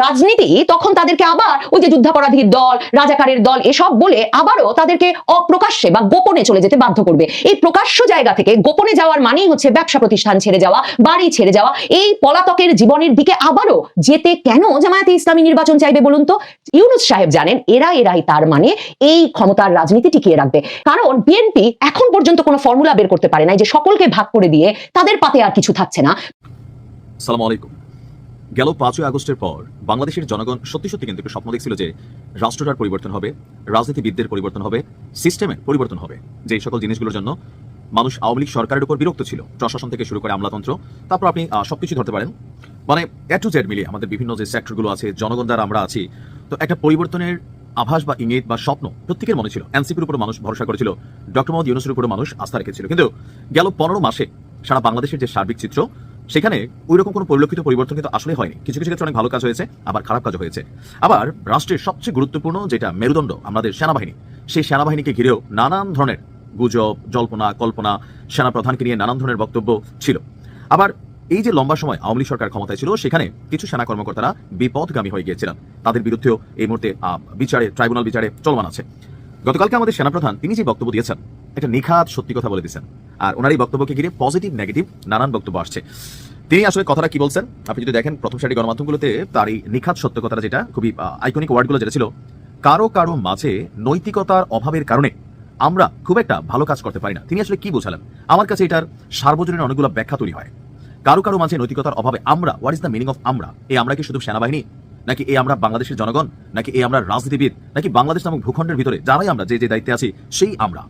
রাজনীতি তখন তাদেরকে আবার ওই যে যুদ্ধাপরাধীর দল, রাজাকারের দল এসব বলে আবারও তাদেরকে অপ্রকাশ্যে বা গোপনে চলে যেতে বাধ্য করবে। এই প্রকাশ্য জায়গা থেকে গোপনে যাওয়ার মানেই হচ্ছে ব্যবসা প্রতিষ্ঠান ছেড়ে যাওয়া, বাড়ি ছেড়ে যাওয়া। এই পলাতকের জীবনের দিকে আবারও যেতে কেন জামায়াতে ইসলামী নির্বাচন চাইবে বলুন তো? ইউনুস সাহেব জানেন, এরা এরাই তার মানে এই ক্ষমতার রাজনীতি টিকিয়ে রাখবে। কারণ বিএনপি এখন পর্যন্ত কোনো ফর্মুলা বের করতে পারে নাই যে সকলকে ভাগ করে দিয়ে তাদের পাতে আর কিছু থাকছে না। সালাম আলাইকুম। গেল পাঁচই আগস্টের পর বাংলাদেশের জনগণ সত্যি সত্যি কিন্তু স্বপ্ন দেখছিল যে রাষ্ট্রটার পরিবর্তন হবে, রাজনীতিবিদদের পরিবর্তন হবে, সিস্টেমের পরিবর্তন হবে। যে সকল জিনিসগুলোর জন্য মানুষ আওয়ামী লীগ সরকারের উপর বিরক্ত ছিল, প্রশাসন থেকে শুরু করে আমলাতন্ত্র, তারপর আপনি সবকিছু ধরতে পারেন। মানে এ টু জেড মিলিয়ে আমাদের বিভিন্ন যে সেক্টরগুলো আছে, জনগণ দ্বারা আমরা আছি, তো একটা পরিবর্তনের আভাস বা ইঙ্গিত বা স্বপ্ন প্রত্যেকের মনে ছিল। এনসিপির উপর মানুষ ভরসা করেছিল, ডক্টর মোহাম্মদ ইউনুসের উপর মানুষ আস্থা রেখেছিল। কিন্তু গেল পনেরো মাসে সারা বাংলাদেশের যে সার্বিক চিত্র সেখানে ওই রকম কোনো পরিলক্ষিত পরিবর্তন কিন্তু আসলে হয়নি। কিছু কিছু ক্ষেত্রে অনেক ভালো কাজ হয়েছে, আবার খারাপ কাজও হয়েছে। আবার রাষ্ট্রের সবচেয়ে গুরুত্বপূর্ণ যেটা মেরুদণ্ড আমাদের সেনাবাহিনী, সেই সেনাবাহিনীকে ঘিরেও নানান ধরনের গুজব, জল্পনা, কল্পনা, সেনাপ্রধানকে নিয়ে নানান ধরনের বক্তব্য ছিল। আবার এই যে লম্বা সময় আওয়ামী লীগ সরকার ক্ষমতায় ছিল, সেখানে কিছু সেনা কর্মকর্তারা বিপদগামী হয়ে গিয়েছিলেন। তাদের বিরুদ্ধেও এই মুহূর্তে বিচারে, ট্রাইব্যুনাল বিচারে চলমান আছে। গতকালকে আমাদের সেনাপ্রধান, তিনি যে বক্তব্য দিয়েছেন একটা নিখাত সত্যি কথা বলে দিয়েছেন। আর ওনার এই বক্তব্যকে ঘিরে পজিটিভ নেগেটিভ নানান বক্তব্য আসছে। তিনি আসলে কথাটা কি বলছেন? আপনি যদি দেখেন প্রথম সারি গণমাধ্যমগুলোতে তার এই নিখাত সত্য কথাটা যেটা, খুবই আইকনিক ওয়ার্ডগুলো যেটা ছিল, কারও কারও মাঝে নৈতিকতার অভাবের কারণে আমরা খুব একটা ভালো কাজ করতে পারি না। তিনি আসলে কি বোঝালেন? আমার কাছে এটার সার্বজনীন অনেকগুলো ব্যাখ্যা তৈরি হয়। কারও কারও মাঝে নৈতিকতার অভাবে আমরা what is the meaning of আমরা? এই আমরা কি শুধু সেনাবাহিনী? নাকি এই আমরা বাংলাদেশের জনগণ? নাকি এই আমরা রাজনীতিবিদ? নাকি বাংলাদেশ নামক ভূখণ্ডের ভিতরে যারাই আমরা, যে যে দায়িত্বে আছি, সেই আমরা?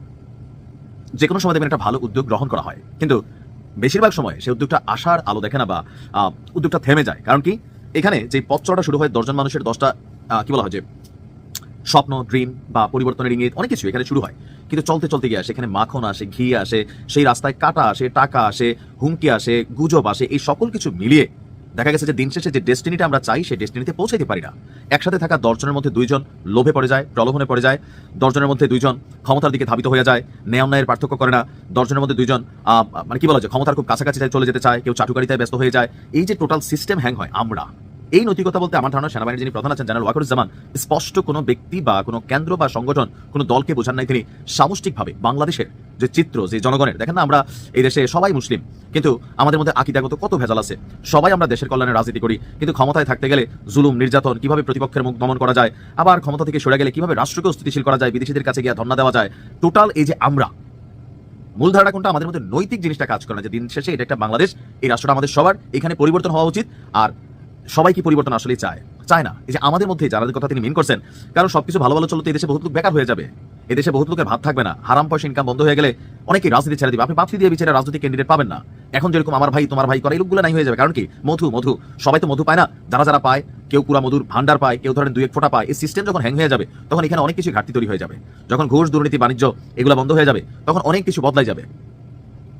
যে কোনো সময় দেখবেন একটা ভালো উদ্যোগ গ্রহণ করা হয়। কিন্তু বেশিরভাগ সময় সেই উদ্যোগটা আসার আলো দেখে না বা উদ্যোগটা থেমে যায়। কারণ কি? এখানে যে পথ চড়া শুরু হয় দশজন মানুষের দশটা কি বলা হয় যে, স্বপ্ন ড্রিম বা পরিবর্তনের ইঙ্গিত, অনেক কিছু এখানে শুরু হয়। কিন্তু চলতে চলতে গিয়ে সেখানে মাখন আসে, ঘি আসে, সেই রাস্তায় কাটা আসে, টাকা আসে, হুমকি আসে, গুজব আসে, এই সকল কিছু মিলিয়ে দেখা গেছে যে দিন শেষে যে ডেস্টিনিটা আমরা চাই, সেই ডেস্টিনিতে পৌঁছাইতে পারি না। একসাথে থাকা দশজনের মধ্যে দুইজন লোভে পড়ে যায়, প্রলোভনে পড়ে যায়। দশজনের মধ্যে দুইজন ক্ষমতার দিকে ধাবিত হয়ে যায় ন্যায় অন্যায়ের পার্থক্য করে না। দশজনের মধ্যে দুইজন মানে কি বলা যায়, ক্ষমতার খুব কাছাকাছি চলে যেতে চায়, কেউ চাটুকারিতায় ব্যস্ত হয়ে যায়। এই যে টোটাল সিস্টেম হ্যাং হয়, আমরা এই নৈতিকতা বলতে আমার ধারণা সেনাবাহিনীর যিনি প্রধান আছেন জেনারেল ওয়াকরুজ্জামান, স্পষ্ট কোনো ব্যক্তি বা কোনো কেন্দ্র বা সংগঠন, কোনো দলকে বোঝান নাই তিনি সামষ্টিকভাবে বাংলাদেশের যে চিত্র, যে জনগণের। দেখেন না, আমরা এই দেশে সবাই মুসলিম, কিন্তু আমাদের মধ্যে আকিদাগত কত ভেজাল আছে? সবাই আমরা দেশের কল্যাণে রাজনীতি করি, কিন্তু ক্ষমতায় থাকতে গেলে জুলুম, নির্যাতন কীভাবে প্রতিপক্ষের মুখ দমন করা যায়? আবার ক্ষমতা থেকে সরে গেলে কীভাবে রাষ্ট্রকে স্থিতিশীল করা যায়? বিদেশিদের কাছে গিয়ে ধর্ণা দেওয়া যায়? টোটাল এই যে আমরা মূল ধারণা কোনটা? আমাদের মধ্যে নৈতিক জিনিসটা কাজ করে না, যে দিন শেষে এটা একটা বাংলাদেশ, এই রাষ্ট্রটা আমাদের সবার, এখানে পরিবর্তন হওয়া উচিত, আর সবাই কি পরিবর্তন আসলে চায়। চায় না। এই যে আমাদের মধ্যে যারা কথা তিনি মিন করছেন, কারণ সবকিছু ভালো ভালো চলতে এদেশে বহুত লোক বেকার হয়ে যাবে। এদেশে বহুত লোকের ভাত থাকবে না। হারাম পয়সা ইনকাম বন্ধ হয়ে গেলে অনেকেই রাজনীতি ছেড়ে দিবে। আপনি পাপড়ি দিয়ে বিচারে রাজনৈতিক ক্যান্ডিডেট পাবেন না। এখন যেরকম আমার ভাই, তোমার ভাই করে, এই লোকগুলো নাই হয়ে যাবে। কারণ কি? মধু মধু। সবাই তো মধু পায় না। যারা যারা পায়, কেউ পুরা মধুর ভান্ডার পায়, কেউ ধরেন দুই এক ফোঁটা পায়, এই সিস্টেম যখন হ্যাং হয়ে যাবে, তখন এখানে অনেক কিছু ঘাটতি তৈরি হয়ে যাবে। যখন ঘুষ, দুর্নীতি, বাণিজ্য এগুলো বন্ধ হয়ে যাবে, তখন অনেক কিছু বদলাই যাবে।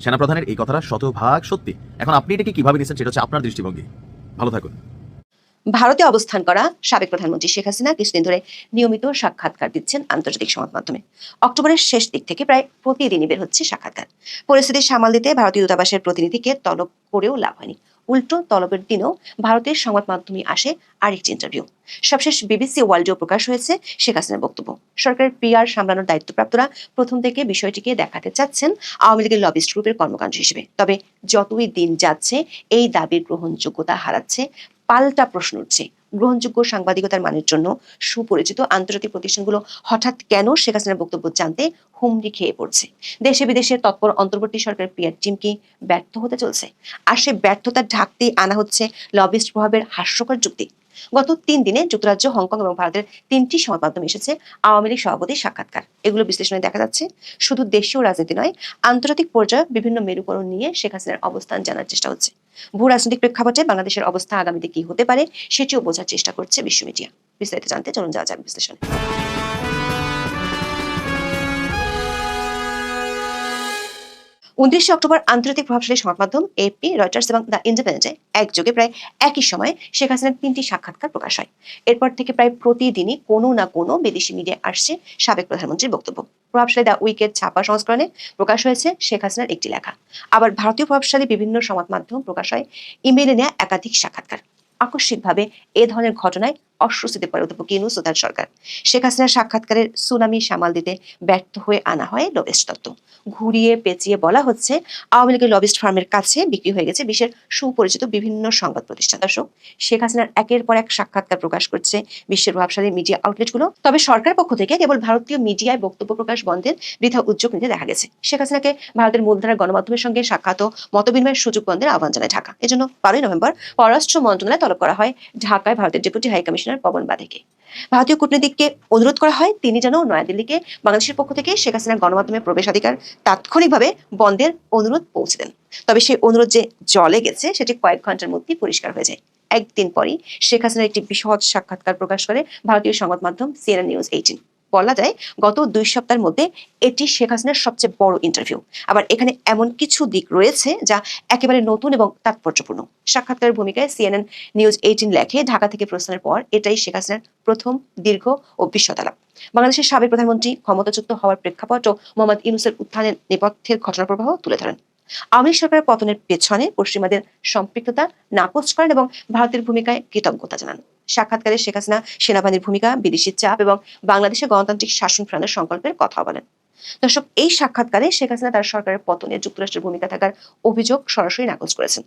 সেনাপ্রধানের এই কথাটা শতভাগ সত্যি। এখন আপনি এটাকে কীভাবে নিচ্ছেন, সেটা হচ্ছে আপনার দৃষ্টিভঙ্গি। ভালো থাকুন। ভারতে অবস্থান করা সাবেক প্রধানমন্ত্রী শেখ হাসিনা কিছুদিন ধরে নিয়মিত সাক্ষাৎকার দিচ্ছেন আন্তর্জাতিক সংবাদ মাধ্যমে। অক্টোবরের শেষ দিক থেকে প্রায় প্রতিদিনই বের হচ্ছে সাক্ষাৎকার। পরিস্থিতি সামাল দিতে ভারতীয় দূতাবাসের প্রতিনিধিকে তলব করেও লাভ হয়নি। উল্টো তলবের দিনও ভারতের সংবাদ মাধ্যমে আসে আরেকটি ইন্টারভিউ সবশেষ বিবিসি ওয়ার্ল্ডেও প্রকাশ হয়েছে শেখ হাসিনার বক্তব্য। সরকারের পিআর সামলানোর দায়িত্বপ্রাপ্তরা প্রথম থেকে বিষয়টিকে দেখাতে চাচ্ছেন আওয়ামী লীগের লবিস্ট গ্রুপের কর্মকাণ্ড হিসেবে। তবে যতই দিন যাচ্ছে, এই দাবির গ্রহণযোগ্যতা হারাচ্ছে, পাল্টা প্রশ্ন উঠছে গ্রহণযোগ্য সাংবাদিকতার মানের জন্য সুপরিচিত আন্তর্জাতিক প্রতিষ্ঠানগুলো হঠাৎ কেন শেখ হাসিনার বক্তব্য জানতে হুমড়ি খেয়ে পড়ছে? দেশে বিদেশের তৎপর অন্তর্বর্তী সরকারের পিয়ার টিম কি ব্যর্থ হতে চলছে? আর সে ব্যর্থতা ঢাকতেই আনা হচ্ছে লবিস্ট প্রভাবের হাস্যকর যুক্তি। গত তিন দিনে যুক্তরাজ্য, হংকং এবং ভারতের তিনটি সংবাদ মাধ্যমে এসেছে আওয়ামী লীগ সভাপতির সাক্ষাৎকার। এগুলো বিশ্লেষণে দেখা যাচ্ছে শুধু দেশীয় রাজনীতি নয়, আন্তর্জাতিক পর্যায়ে বিভিন্ন মেরুকরণ নিয়ে শেখ হাসিনার অবস্থান জানার চেষ্টা হচ্ছে। ভূ রাজনৈতিক প্রেক্ষাপটে বাংলাদেশের অবস্থা আগামীতে কি হতে পারে, সেটিও বোঝার চেষ্টা করছে বিশ্ব মিডিয়া বিস্তারিত জানতে চলুন যাওয়া যাক বিশ্লেষণে। উনত্রিশে অক্টোবর আন্তর্জাতিক প্রভাবশালী সংবাদ মাধ্যম এপি রয়টার্স এবং দ্য ইন্ডিপেন্ডেন্টে একযোগে প্রায় একই সময় শেখ হাসিনার তিনটি সাক্ষাৎকার প্রকাশ হয়। এরপর থেকে প্রায় প্রতিদিনই কোনো না কোনো বিদেশি মিডিয়া আসছে সাবেক প্রধানমন্ত্রীর বক্তব্য। প্রভাবশালী দ্য উইকেট ছাপা সংস্করণে প্রকাশ হয়েছে শেখ হাসিনার একটি লেখা। আবার ভারতীয় প্রভাবশালী বিভিন্ন সংবাদ মাধ্যম প্রকাশ হয় ইমেলে নেয়া একাধিক সাক্ষাৎকার। আকস্মিকভাবে এ ধরনের ঘটনায় অস্বস্তিতে পড়ে অধ্যাপক তার সরকার। শেখ হাসিনার সাক্ষাৎকারের সুনামি সামাল দিতে ব্যর্থ হয়ে আনা হয় লবিস্ট তত্ত্ব। ঘুরিয়ে পেঁচিয়ে বলা হচ্ছে, আওয়ামী লীগের লবিস্ট ফার্মের কাছে বিক্রি হয়ে গেছে বিশ্বের সুপরিচিত বিভিন্ন সংবাদ প্রতিষ্ঠান। দর্শক, শেখ হাসিনার একের পর এক সাক্ষাৎকার প্রকাশ করছে বিশ্বের প্রভাবশালী মিডিয়া আউটলেটগুলো তবে সরকার পক্ষ থেকে কেবল ভারতীয় মিডিয়ায় বক্তব্য প্রকাশ বন্ধের বৃথা উদ্যোগ নিতে দেখা গেছে। শেখ হাসিনাকে ভারতের মূলধারার গণমাধ্যমের সঙ্গে সাক্ষাৎ ও মতবিনিময়ের সুযোগ বন্ধের আহ্বান জানায় ঢাকা। এজন্য বারোই নভেম্বর পররাষ্ট্র মন্ত্রণালয় তলব করা হয় ঢাকায় ভারতের ডেপুটি হাই কমিশনার পবন বাধেকে। ভারতীয় কূটনীতিককে অনুরোধ করা হয়, তিনি যেন নয়াদিল্লিকে বাংলাদেশের পক্ষ থেকে শেখ হাসিনার গণমাধ্যমে প্রবেশাধিকার তাৎক্ষণিকভাবে বন্ধের অনুরোধ পৌঁছে দেন। তবে সেই অনুরোধ যে জলে গেছে, সেটি কয়েক ঘণ্টার মধ্যেই পরিষ্কার হয়ে যায়। একদিন পরই শেখ হাসিনার একটি বিশদ সাক্ষাৎকার প্রকাশ করে ভারতীয় সংবাদ মাধ্যম সিএনএন নিউজ এইটিন। বলা যায়, গত দুই সপ্তাহের মধ্যে এটি শেখ হাসিনার সবচেয়ে বড় ইন্টারভিউ আবার এখানে এমন কিছু দিক রয়েছে যা একেবারে নতুন এবং তাৎপর্যপূর্ণ। সাক্ষাৎকারের ভূমিকায় সিএনএন নিউজ এইটিন লেখে, ঢাকা থেকে প্রস্থানের পর এটাই শেখ হাসিনার প্রথম দীর্ঘ ও বিশ্বতালাপ বাংলাদেশের সাবেক প্রধানমন্ত্রী ক্ষমতাচ্যুত হওয়ার প্রেক্ষাপট ও মোহাম্মদ ইউনুসের উত্থানের নেপথ্যের ঘটনা প্রবাহ তুলে ধরেন। আওয়ামী লীগ সরকারের পতনের পেছনে পশ্চিমাদের সম্পৃক্ততা নাকচ করেন এবং ভারতের ভূমিকায় কৃতজ্ঞতা জানান। সাক্ষাৎকারে শেখ হাসিনা সেনাবাহিনীর ভূমিকা, বিদেশি চাপ এবং বাংলাদেশের গণতান্ত্রিক শাসন প্রাণের সংকল্পের কথা বলেন। দর্শক, এই সাক্ষাৎকারে শেখ হাসিনা তার সরকারের পতনে যুক্তরাষ্ট্রের ভূমিকা থাকার অভিযোগ সরাসরি নাকচ করেছেন।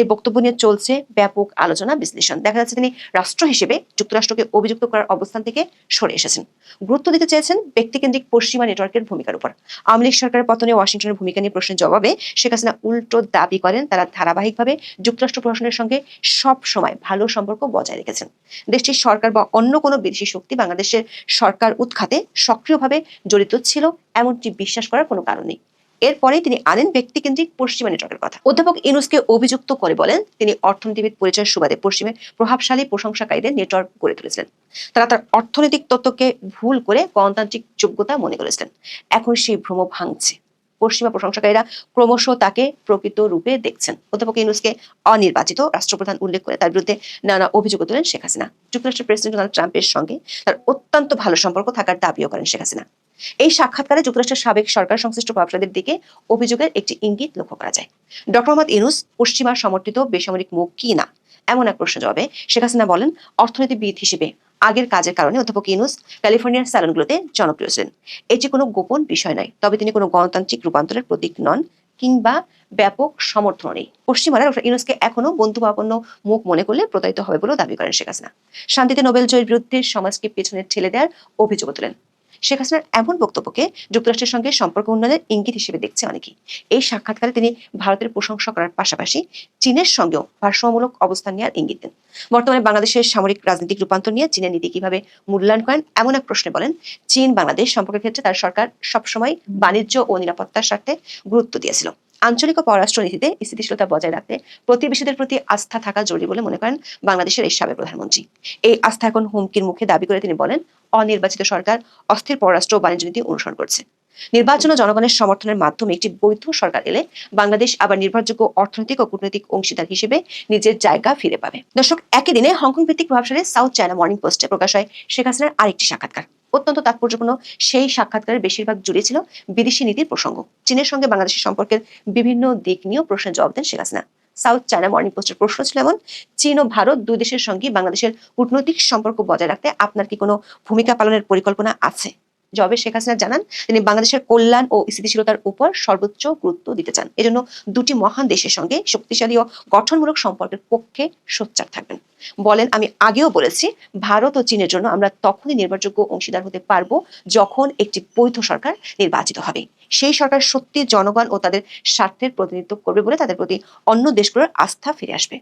এই বক্তব্য নিয়ে চলছে ব্যাপক আলোচনা, বিশ্লেষণ। দেখা যাচ্ছে তিনি রাষ্ট্র হিসেবে যুক্তরাষ্ট্রকে অভিযুক্ত করার অবস্থান থেকে সরে এসেছেন। গুরুত্ব দিতে চেয়েছেন ব্যক্তিকেন্দ্রিক পশ্চিমা নেটওয়ার্কের ভূমিকার উপর। আওয়ামী লীগ সরকারের পতনে ওয়াশিংটনের ভূমিকা নিয়ে প্রশ্নের জবাবে শেখ হাসিনা উল্টো দাবি করেন, তারা ধারাবাহিকভাবে যুক্তরাষ্ট্র প্রশাসনের সঙ্গে সব সময় ভালো সম্পর্ক বজায় রেখেছেন। দেশটির সরকার বা অন্য কোনো বিদেশি শক্তি বাংলাদেশের সরকার উৎখাতে সক্রিয়ভাবে জড়িত ছিল এমনটি বিশ্বাস করার কোনো কারণ নেই। এরপরে তিনি আনেন ব্যক্তিকেন্দ্রিক পশ্চিমা নেটওয়ার্কের কথা। অধ্যাপক ইনুসকে অভিযুক্ত করে বলেন, তিনি অর্থনীতিবিদ পরিচয়ের সুবাদে পশ্চিমের প্রভাবশালী, প্রশংসাকারীদের নেটওয়ার্ক গড়ে তুলেছিলেন। তারা তার অর্থনৈতিক তত্ত্বকে ভুল করে গণতান্ত্রিক যোগ্যতা মনে করেছিলেন। এখন সেই ভ্রম ভাঙছে। পশ্চিমা প্রশংসাকারীরা ক্রমশ তাকে প্রকৃত রূপে দেখছেন। অধ্যাপক ইউনুসকে অনির্বাচিত রাষ্ট্রপ্রধান উল্লেখ করে তার বিরুদ্ধে নানা অভিযোগ তোলেন শেখ হাসিনা। যুক্তরাষ্ট্রের প্রেসিডেন্ট ডোনাল্ড ট্রাম্পের সঙ্গে তার অত্যন্ত ভালো সম্পর্ক থাকার দাবিও করেন শেখ হাসিনা। এই সাক্ষাৎকারে যুক্তরাষ্ট্রের সাবেক সরকার সংশ্লিষ্ট প্রভাবশালীদের দিকে অভিযোগের একটি ইঙ্গিত লক্ষ্য করা যায়। ডক্টর মোহাম্মদ ইউনুস পশ্চিমা সমর্থিত বেসামরিক মুখ কি না? এমন এক প্রশ্ন জবাবে শেখ হাসিনা বলেন, অর্থনীতিবিদ হিসেবে আগের কাজের কারণে অধ্যাপক ইউনুস ক্যালিফোর্নিয়ার স্যালনগুলোতে জনপ্রিয় ছিলেন। এটি কোনো গোপন বিষয় নয়, তবে তিনি কোনো গণতান্ত্রিক রূপান্তরের প্রতীক নন কিংবা ব্যাপক সমর্থন নেই। পশ্চিমারা ডক্টর এখনও বন্ধুবাপন্ন মুখ মনে করলে প্রতারিত হবে বলেও দাবি করেন শেখ হাসিনা। শান্তিতে নোবেল জয়ের বিরুদ্ধে সমাজকে পেছনে ঠেলে দেওয়ার অভিযোগ তোলেন। শেখ হাসিনার এমন বক্তব্যকে যুক্তরাষ্ট্রের সঙ্গে সম্পর্ক উন্নয়নের ইঙ্গিত হিসেবে দেখছে অনেকেই। এই সাক্ষাৎকারে তিনি ভারতের প্রশংসা করার পাশাপাশি চীনের সঙ্গেও ভারসাম্যমূলক অবস্থান নেওয়ার ইঙ্গিত দেন। বর্তমানে বাংলাদেশের সামরিক রাজনৈতিক রূপান্তর নিয়ে চীনের নীতি কীভাবে মূল্যায়ন করেন, এমন এক প্রশ্নে বলেন, চীন বাংলাদেশ সম্পর্কের ক্ষেত্রে তার সরকার সবসময় বাণিজ্য ও নিরাপত্তার স্বার্থে গুরুত্ব দিয়েছিল। আঞ্চলিক ও পররাষ্ট্র নীতিতে স্থিতিশীলতা বজায় রাখতে প্রতিবেশীদের প্রতি আস্থা থাকা জরুরি বলে মনে করেন বাংলাদেশের এই সাবেক প্রধানমন্ত্রী। এই আস্থা এখন হুমকির মুখে দাবি করে তিনি বলেন, অনির্বাচিত সরকার অস্থির পররাষ্ট্র ও বাণিজ্য নীতি অনুসরণ করছে। নির্বাচন ও জনগণের সমর্থনের মাধ্যমে একটি বৈধ সরকার এলে বাংলাদেশ আবার নির্ভরযোগ্য অর্থনৈতিক ও কূটনৈতিক অংশীদার হিসেবে নিজের জায়গা ফিরে পাবে। দর্শক, একই দিনে হংকং ভিত্তিক প্রভাবশালী সাউথ চায়না মর্নিং পোস্টে প্রকাশ হয় শেখ হাসিনার আরেকটি সাক্ষাৎকার। অত্যন্ত তাৎপর্যপূর্ণ সেই সাক্ষাৎকারের বেশিরভাগ জুড়ে ছিল বিদেশি নীতির প্রসঙ্গ। চীনের সঙ্গে বাংলাদেশের সম্পর্কের বিভিন্ন দিক নিয়েও প্রশ্নের জবাব দেন Sheikh Hasina. South China Morning পোস্টের প্রশ্ন ছিল এমন, চীন ও ভারত দুই দেশের সঙ্গে বাংলাদেশের কূটনৈতিক সম্পর্ক বজায় রাখতে আপনার কি কোনো ভূমিকা পালনের পরিকল্পনা আছে? জবে শেখ হাসিনা জানান, তিনি বাংলাদেশের কল্যাণ ও স্থিতিশীলতার উপর সর্বোচ্চ গুরুত্ব দিতে চান। এজন্য দুটি মহান দেশের সঙ্গে শক্তিশালী ও গঠনমূলক সম্পর্কের পক্ষে সোচ্চার থাকবেন। বলেন, আমি আগেও বলেছি, ভারত ও চীনের জন্য আমরা তখনই নির্ভরযোগ্য অংশীদার হতে পারব যখন একটি বৈধ সরকার নির্বাচিত হবে। সেই সরকার সত্যি জনগণ ও তাদের স্বার্থের প্রতিনিধিত্ব করবে বলে তাদের প্রতি অন্য দেশগুলোর আস্থা ফিরে আসবে।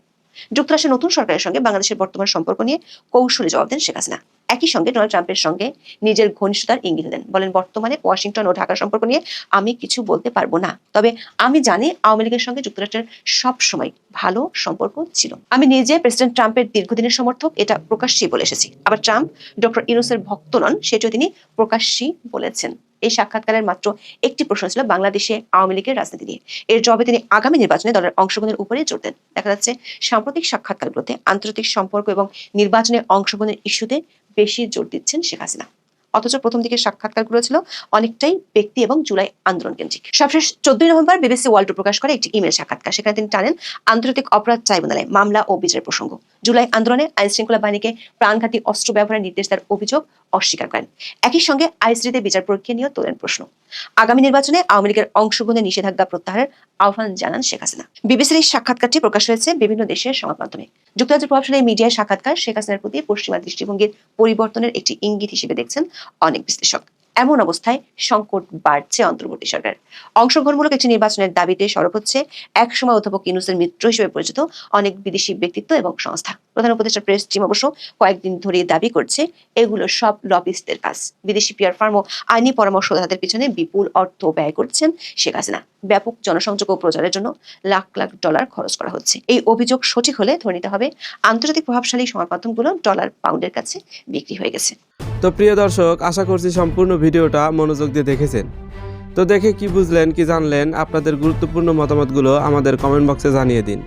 যুক্তরাষ্ট্রের নতুন সরকারের সঙ্গে বাংলাদেশের বর্তমান সম্পর্ক নিয়ে কৌশলী জবাব দেন শেখ হাসিনা। একই সঙ্গে ডোনাল্ড ট্রাম্পের সঙ্গে নিজের ঘনিষ্ঠতার ইঙ্গিত দেন। বলেন, বর্তমানে ওয়াশিংটন ও ঢাকার সম্পর্ক নিয়ে আমি কিছু বলতে পারব না। তবে আমি জানি আওয়ামী লীগের সঙ্গে যুক্তরাষ্ট্রের সব সময় ভালো সম্পর্ক ছিল। আমি নিজে প্রেসিডেন্ট ট্রাম্পের দীর্ঘদিনের সমর্থক, এটা প্রকাশ্যেই বলে এসেছি। আবার ট্রাম্প ডক্টর ইউনুসের ভক্ত নন, সেটিও তিনি প্রকাশ্যেই বলেছেন। এই সাক্ষাৎকারের মাত্র একটি প্রশ্ন ছিল বাংলাদেশে আওয়ামী লীগের রাজনীতি নিয়ে। এর জবাবে তিনি আগামী নির্বাচনে দলের অংশগ্রহণের উপরে জোর দেন। দেখা যাচ্ছে, সাম্প্রতিক সাক্ষাৎকারগুলোতে আন্তর্জাতিক সম্পর্ক এবং নির্বাচনে অংশগ্রহণের ইস্যুতে বেশি জোর দিচ্ছেন শেখ হাসিনা। অথচ প্রথম দিকে সাক্ষাৎকারগুলো ছিল অনেকটাই ব্যক্তি এবং জুলাই আন্দোলন কেন্দ্রিক। সবশেষ চোদ্দই নভেম্বর বিবিসি ওয়ার্ল্ড প্রকাশ করে একটি ইমেল সাক্ষাৎকার। সেখানে তিনি টানেন আন্তর্জাতিক অপরাধ ট্রাইব্যুনালে মামলা ও বিচারের প্রসঙ্গ। জুলাই আন্দোলনে আইন শৃঙ্খলা বাহিনীকে প্রাণঘাতী অস্ত্র ব্যবহারের নির্দেশ দেওয়ার অভিযোগ অস্বীকার করেন। একই সঙ্গে আইসিটিতে বিচার প্রক্রিয়া নিয়েও তোলেন প্রশ্ন। আগামী নির্বাচনে আওয়ামী লীগের অংশগ্রহণে নিষেধাজ্ঞা প্রত্যাহারের আহ্বান জানান শেখ হাসিনা। বিবিসির এই সাক্ষাৎকারটি প্রকাশ হয়েছে বিভিন্ন দেশের সংবাদ মাধ্যমে যুক্তরাজ্যের প্রভাবশালী মিডিয়ায় সাক্ষাৎকার শেখ হাসিনার প্রতি পশ্চিমা দৃষ্টিভঙ্গির পরিবর্তনের একটি ইঙ্গিত হিসেবে দেখছেন অনেক বিশ্লেষক। এমন অবস্থায় সংকট বাড়ছে অন্তর্বর্তী সরকার। অংশগ্রহণমূলক একটি নির্বাচনের দাবিতে সরব হচ্ছে একসময় অধ্যাপক ইউনুসের মিত্র হিসেবে পরিচিত অনেক বিদেশি ব্যক্তিত্ব এবং সংস্থা। প্রধান উপদেষ্টা প্রেস টিম অবশ্য কয়েকদিন ধরে দাবি করছে, এগুলো সব লবিস্টদের কাজ। বিদেশি পিয়ার ফার্ম ও আইনি পরামর্শদাতাদের পিছনে বিপুল অর্থ ব্যয় করছেন শেখ হাসিনা। ব্যাপক জনসংযোগ ও প্রচারের জন্য লাখ লাখ ডলার খরচ করা হচ্ছে। এই অভিযোগ সঠিক হলে ধরে নিতে হবে, আন্তর্জাতিক প্রভাবশালী সংবাদ মাধ্যমগুলো ডলার পাউন্ডের কাছে বিক্রি হয়ে গেছে। তো প্রিয় দর্শক, আশা করছি সম্পূর্ণ ভিডিওটা মনোযোগ দিয়ে দেখেছেন। তো দেখে কি বুঝলেন, কি জানলেন, আপনাদের গুরুত্বপূর্ণ মতামতগুলো আমাদের কমেন্ট বক্সে জানিয়ে দিন।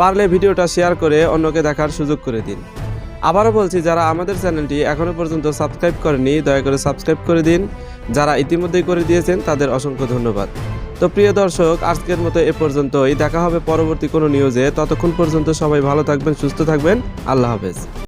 পারলে ভিডিওটা শেয়ার করে অন্যকে দেখার সুযোগ করে দিন। আবারও বলছি, যারা আমাদের চ্যানেলটি এখনও পর্যন্ত সাবস্ক্রাইব করেনি দয়া করে সাবস্ক্রাইব করে দিন। যারা ইতিমধ্যেই করে দিয়েছেন, তাদের অসংখ্য ধন্যবাদ। তো প্রিয় দর্শক, আজকের মতো এ পর্যন্তই। দেখা হবে পরবর্তী কোনো নিউজে ততক্ষণ পর্যন্ত সবাই ভালো থাকবেন, সুস্থ থাকবেন। আল্লাহ হাফেজ।